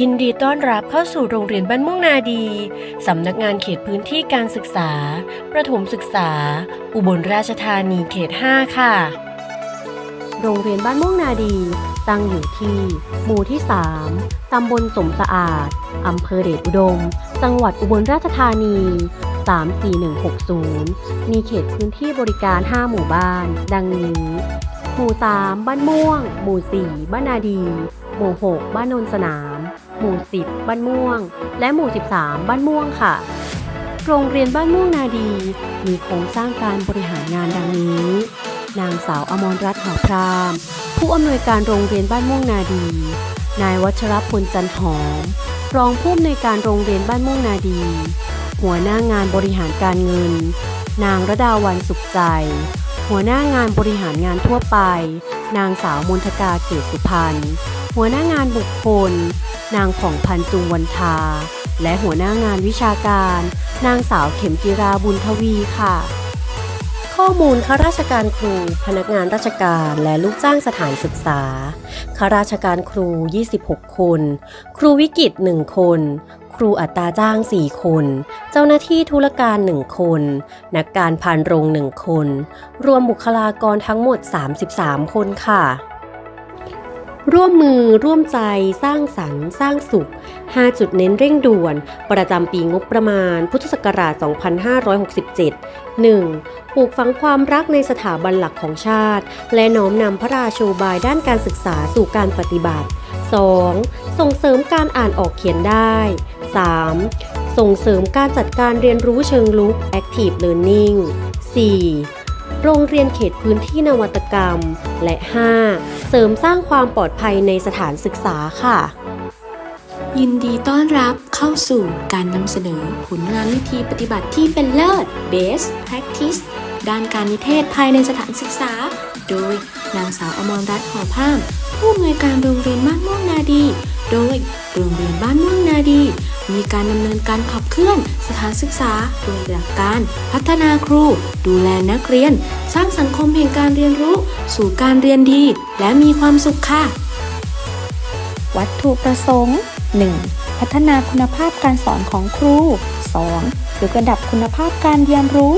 ยินดีต้อนรับเข้าสู่โรงเรียนบ้านม่วงนาดี สำนักงานเขตพื้นที่การศึกษา ประถมศึกษา อุบลราชธานีเขต 5 ค่ะ โรงเรียนบ้านม่วงนาดี ตั้งอยู่ที่ หมู่ที่ 3 ตำบลสมสะอาด อำเภอเดชอุดม จังหวัดอุบลราชธานี 34160 มีเขตพื้นที่บริการ 5 หมู่บ้าน ดังนี้ หมู่ 3 บ้านม่วง หมู่ 4 บ้านนาดี หมู่ 6 บ้านนนสนาม หมู่ 10 บ้านม่วง และหมู่ 13 บ้านม่วงค่ะ โรงเรียนบ้านม่วงนาดี มีโครงสร้างการบริหารงานดังนี้ นางสาวอมรรัตน์หอพราม ผู้อำนวยการโรงเรียนบ้านม่วงนาดี นายวัชรพลจันหอม รองผู้อำนวยการโรงเรียนบ้านม่วงนาดี หัวหน้างานบริหารการเงิน นางระดาวันสุขใจ หัวหน้างานบริหารงานทั่วไป นางสาวมนทกาเกศสุพรรณหัวหน้างานบุคคล นางผ่องพันจุงวันทา และหัวหน้างานวิชาการ นางสาวเข็มจิราบุญทวีค่ะ ข้อมูลข้าราชการครู พนักงานราชการและลูกจ้างสถานศึกษาข้าราชการครู 26 คน ครูวิกิต1คน ครูอัตราจ้าง 4 คน เจ้าหน้าที่ธุรการ 1 คน นักการพานโรง 1 คน รวมบุคลากรทั้งหมด 33 คนค่ะ ร่วมมือร่วมใจสร้างสรรค์ สร้างสุข 5 จุดเน้นเร่งด่วน ประจำปีงบประมาณ พุทธศักราช 2567 1. ปลูกฝังความรักในสถาบันหลักของชาติ และน้อมนำพระราโชบายด้านการศึกษาสู่การปฏิบัติ 2. ส่งเสริมการอ่านออกเขียนได้ 3. ส่งเสริมการจัดการเรียนรู้เชิงลุก Active Learning 4. โรงเรียนเขตพื้นที่นวัตกรรม และ 5. เสริมสร้างความปลอดภัยในสถานศึกษาค่ะ ยินดีต้อนรับเข้าสู่การนำเสนอผลงานวิธีปฏิบัติที่เป็นเลิศ Best Practice ด้านการนิเทศภายในสถานศึกษา โดยนางสาวอมรรัตน์หอพามผู้อำนวยการโรงเรียนบ้านม่วงนาดี โดยโรงเรียนบ้านม่วงนาดี มีการดำเนินการขับเคลื่อนสถานศึกษาโดยหลักการพัฒนาครู ดูแลนักเรียน สร้างสังคมแห่งการเรียนรู้ สู่การเรียนดี และมีความสุขค่ะ วัตถุประสงค์ 1. พัฒนาคุณภาพการสอนของครู 2. ยกระดับคุณภาพการเรียนรู้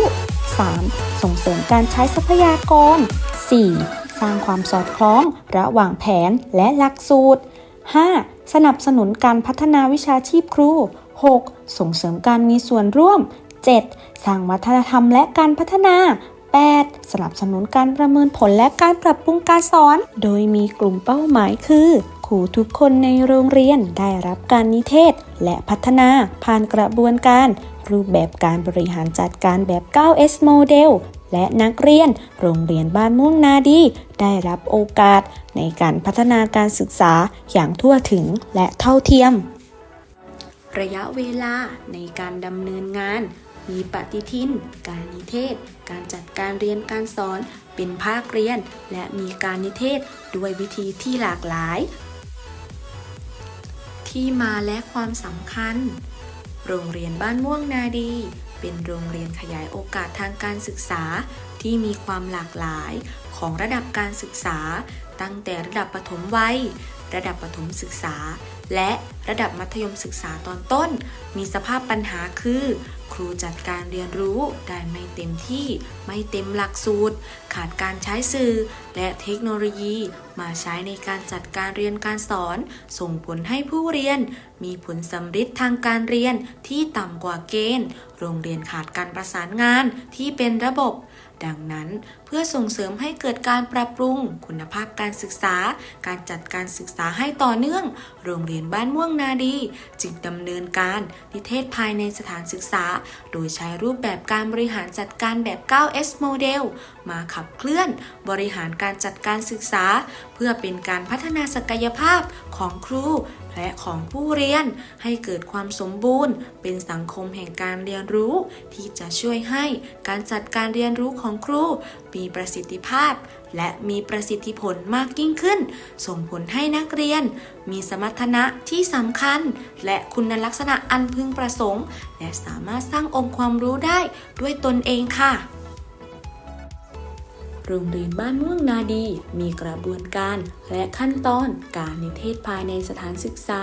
3. ส่งเสริมการใช้ทรัพยากร 4. สร้างความสอดคล้องระหว่างแผนและหลักสูตร 5. สนับสนุนการพัฒนาวิชาชีพครู 6. ส่งเสริมการมีส่วนร่วม 7. สร้างวัฒนธรรมและการพัฒนา 8. สนับสนุนการประเมินผลและการปรับปรุงการสอน โดยมีกลุ่มเป้าหมายคือ ครูทุกคนในโรงเรียนได้รับการนิเทศ และพัฒนาผ่านกระบวนการ รูปแบบการบริหารจัดการแบบ 9S โมเดล และนักเรียนโรงเรียนบ้านม่วงนาดี ได้รับโอกาสในการพัฒนาการศึกษาอย่างทั่วถึงและเท่าเทียม ระยะเวลาในการดำเนินงาน มีปฏิทิน การนิเทศ การจัดการเรียนการสอน เป็นภาคเรียน และมีการนิเทศด้วยวิธีที่หลากหลาย ที่มาและความสำคัญ โรงเรียนบ้านม่วงนาดี เป็นโรงเรียนขยายโอกาสทางการศึกษา ที่มีความหลากหลายของระดับการศึกษา ตั้งแต่ระดับปฐมวัย ระดับปฐมศึกษา และระดับมัธยมศึกษาตอนต้น มีสภาพปัญหาคือ รูจัดการเรียนรู้ได้ไม่เต็มที่ ไม่เต็มหลักสูตร ขาดการใช้สื่อ และเทคโนโลยี มาใช้ในการจัดการเรียนการสอน ส่งผลให้ผู้เรียน มีผลสำฤทธิ์ทางการเรียนที่ต่ำกว่าเกณฑ์ โรงเรียนขาดการประสานงานที่เป็นระบบ ดังนั้นเพื่อส่งเสริมให้เกิดการปรับปรุง คุณภาพการศึกษา การจัดการศึกษาให้ต่อเนื่อง โรงเรียนบ้านม่วงนาดี จึงดำเนินการนิเทศภายในสถานศึกษา โดยใช้รูปแบบการบริหารจัดการแบบ 9S โมเดลมาขับเคลื่อนบริหารการจัดการศึกษา เพื่อเป็นการพัฒนาศักยภาพของครู และของผู้เรียน ให้เกิดความสมบูรณ์ เป็นสังคมแห่งการเรียนรู้ ที่จะช่วยให้การจัดการเรียนรู้ของครู มีประสิทธิภาพ และมีประสิทธิผลมากยิ่งขึ้น ส่งผลให้นักเรียน มีสมรรถนะที่สำคัญ และคุณลักษณะอันพึงประสงค์ และสามารถสร้างองค์ความรู้ได้ด้วยตนเองค่ะ โรงเรียนบ้านม่วงนาดี มีกระบวนการและขั้นตอนการนิเทศภายในสถานศึกษา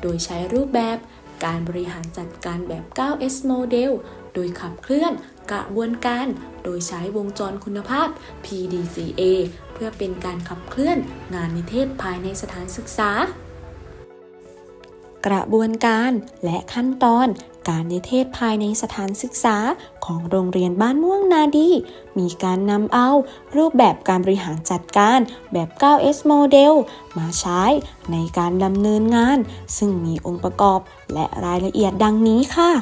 โดยใช้รูปแบบการบริหารจัดการแบบ 9S Model โดยขับเคลื่อนกระบวนการ โดยใช้วงจรคุณภาพ PDCA เพื่อเป็นการขับเคลื่อนงานนิเทศภายในสถานศึกษา กระบวนการและขั้นตอนการนิเทศภายในสถานศึกษาของโรงเรียนบ้านม่วงนาดี มีการนำเอารูปแบบการบริหารจัดการแบบ 9S Model มาใช้ในการดำเนินงาน ซึ่งมีองค์ประกอบและรายละเอียดดังนี้ค่ะ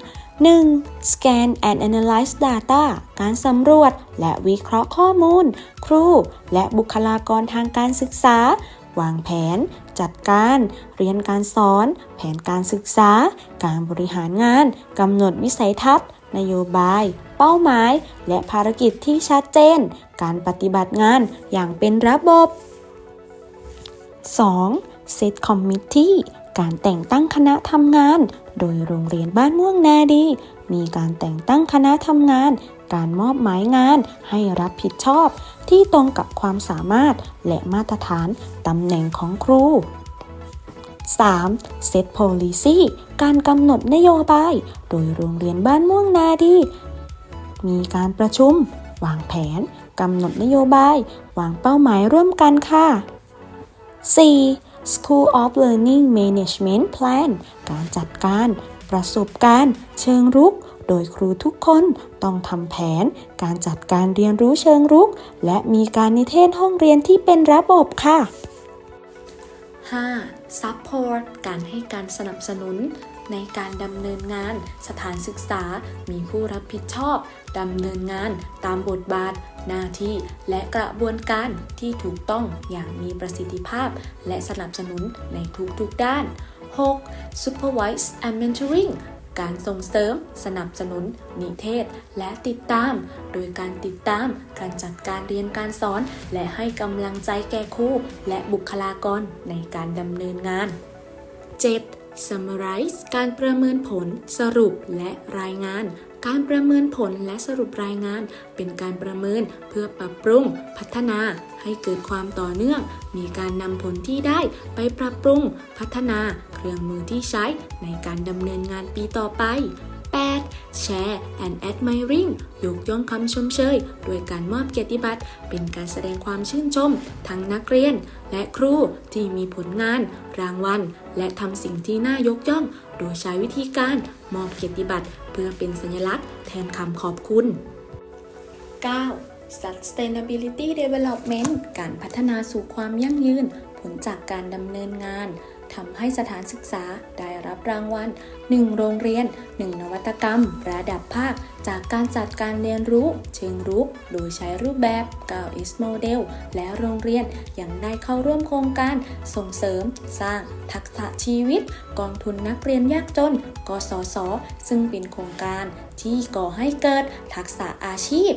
1. Scan and Analyze Data การสำรวจและวิเคราะห์ข้อมูล ครู และบุคลากรทางการศึกษา วางแผน จัดการ เรียนการสอน แผนการศึกษา การบริหารงานกำหนดวิสัยทัศน์ นโยบาย เป้าหมาย และภารกิจที่ชัดเจน การปฏิบัติงานอย่างเป็นระบบ 2. Set Committee การแต่งตั้งคณะทำงาน โดยโรงเรียนบ้านม่วงนาดี มีการแต่งตั้งคณะทำงาน การมอบหมายงานให้รับผิดชอบ ที่ตรงกับความสามารถและมาตรฐานตำแหน่งของครู 3. Set Policy การกำหนดนโยบาย โดยโรงเรียนบ้านม่วงนาดี มีการประชุม วางแผนกำหนดนโยบาย วางเป้าหมายร่วมกันค่ะ 4. School of Learning Management Plan การจัดการ ประสบการณ์ เชิงรุก โดยครูทุกคนต้องทำแผน การจัดการเรียนรู้เชิงรุก และมีการนิเทศห้องเรียนที่เป็นระบบค่ะ 5. Support การให้การสนับสนุน ในการดำเนินงาน สถานศึกษา มีผู้รับผิดชอบดำเนินงานตามบทบาท หน้าที่ และกระบวนการที่ถูกต้องอย่างมีประสิทธิภาพ และสนับสนุนในทุกๆด้าน 6. Supervise and Mentoring การส่งเสริม สนับสนุน นิเทศ และติดตาม โดยการติดตาม การจัดการเรียนการสอน และให้กำลังใจแก่ครูและบุคลากรในการดำเนินงาน 7. Summarize การประเมินผลสรุปและรายงาน การประเมินผลและสรุปรายงาน เป็นการประเมินเพื่อปรับปรุง พัฒนาให้เกิดความต่อเนื่อง มีการนำผลที่ได้ไปปรับปรุง พัฒนาเครื่องมือที่ใช้ในการดำเนินงานปีต่อไป 8. Share and admiring ยกย่องคำชมเชยโดยการมอบเกียรติบัตร เป็นการแสดงความชื่นชม ทั้งนักเรียน และครูที่มีผลงาน รางวัล และทำสิ่งที่น่ายกย่อง โดยใช้วิธีการมอบเกียรติบัตร เพื่อเป็นสัญลักษณ์ แทนคำขอบคุณ 9. Sustainability Development การพัฒนาสู่ความยั่งยืน ผลจากการดำเนินงาน ทำให้สถานศึกษาได้รับรางวัล 1 โรงเรียน 1 นวัตกรรม ระดับภาค จากการจัดการเรียนรู้ เชิงรุก โดยใช้รูปแบบ 9S Model และโรงเรียนยังได้เข้าร่วมโครงการส่งเสริม สร้าง ทักษะชีวิต กองทุนนักเรียนยากจน กสศซึ่งเป็นโครงการที่ก่อให้เกิดทักษะอาชีพ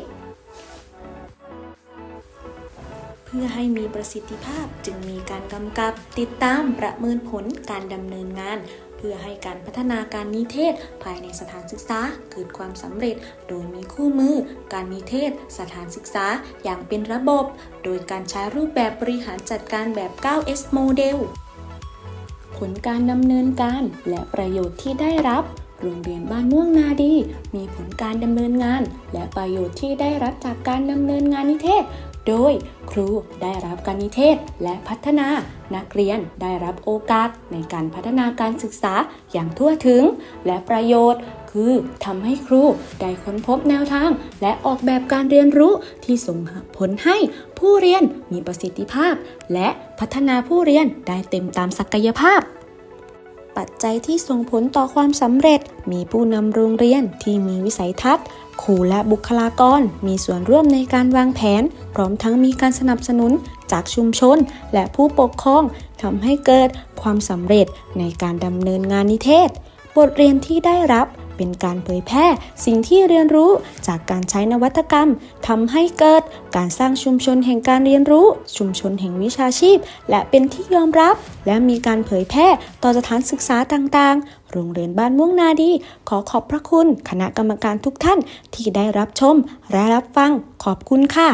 พื่อให้มีประสิทธิภาพจึงมีการกำกับ ติดตามประเมินผลการดำเนินงาน เพื่อให้การพัฒนาการนิเทศภายในสถานศึกษาเกิดความสำเร็จ โดยมีคู่มือ การนิเทศ สถานศึกษาอย่างเป็นระบบ โดยการใช้รูปแบบบริหารจัดการแบบ 9S Model ผลการดำเนินการและประโยชน์ที่ได้รับโรงเรียนบ้านม่วงนาดี มีผลการดำเนินงาน และประโยชน์ที่ได้รับจากการดำเนินงานนิเทศ โดยครูได้รับการนิเทศและพัฒนา นักเรียนได้รับโอกาสในการพัฒนาการศึกษาอย่างทั่วถึง และประโยชน์ คือทำให้ครูได้ค้นพบแนวทาง และออกแบบการเรียนรู้ที่ส่งผลให้ผู้เรียนมีประสิทธิภาพ และพัฒนาผู้เรียนได้เต็มตามศักยภาพ ปัจจัยที่ส่งผลต่อความสำเร็จ มีผู้นำโรงเรียนที่มีวิสัยทัศน์ครูและบุคลากร มีส่วนร่วมในการวางแผน พร้อมทั้งมีการสนับสนุนจากชุมชน และผู้ปกครองทำให้เกิดความสำเร็จในการดำเนินงานนิเทศ บทเรียนที่ได้รับ เป็นการเผยแพร่สิ่งที่เรียนรู้จากการใช้นวัตกรรมทำให้เกิดการสร้างชุมชนแห่งการเรียนรู้ ชุมชนแห่งวิชาชีพ และเป็นที่ยอมรับ และมีการเผยแพร่ต่อสถานศึกษาต่างๆ โรงเรียนบ้านม่วงนาดี ขอขอบพระคุณ คณะกรรมการทุกท่านที่ได้รับชมและรับฟังขอบคุณค่ะ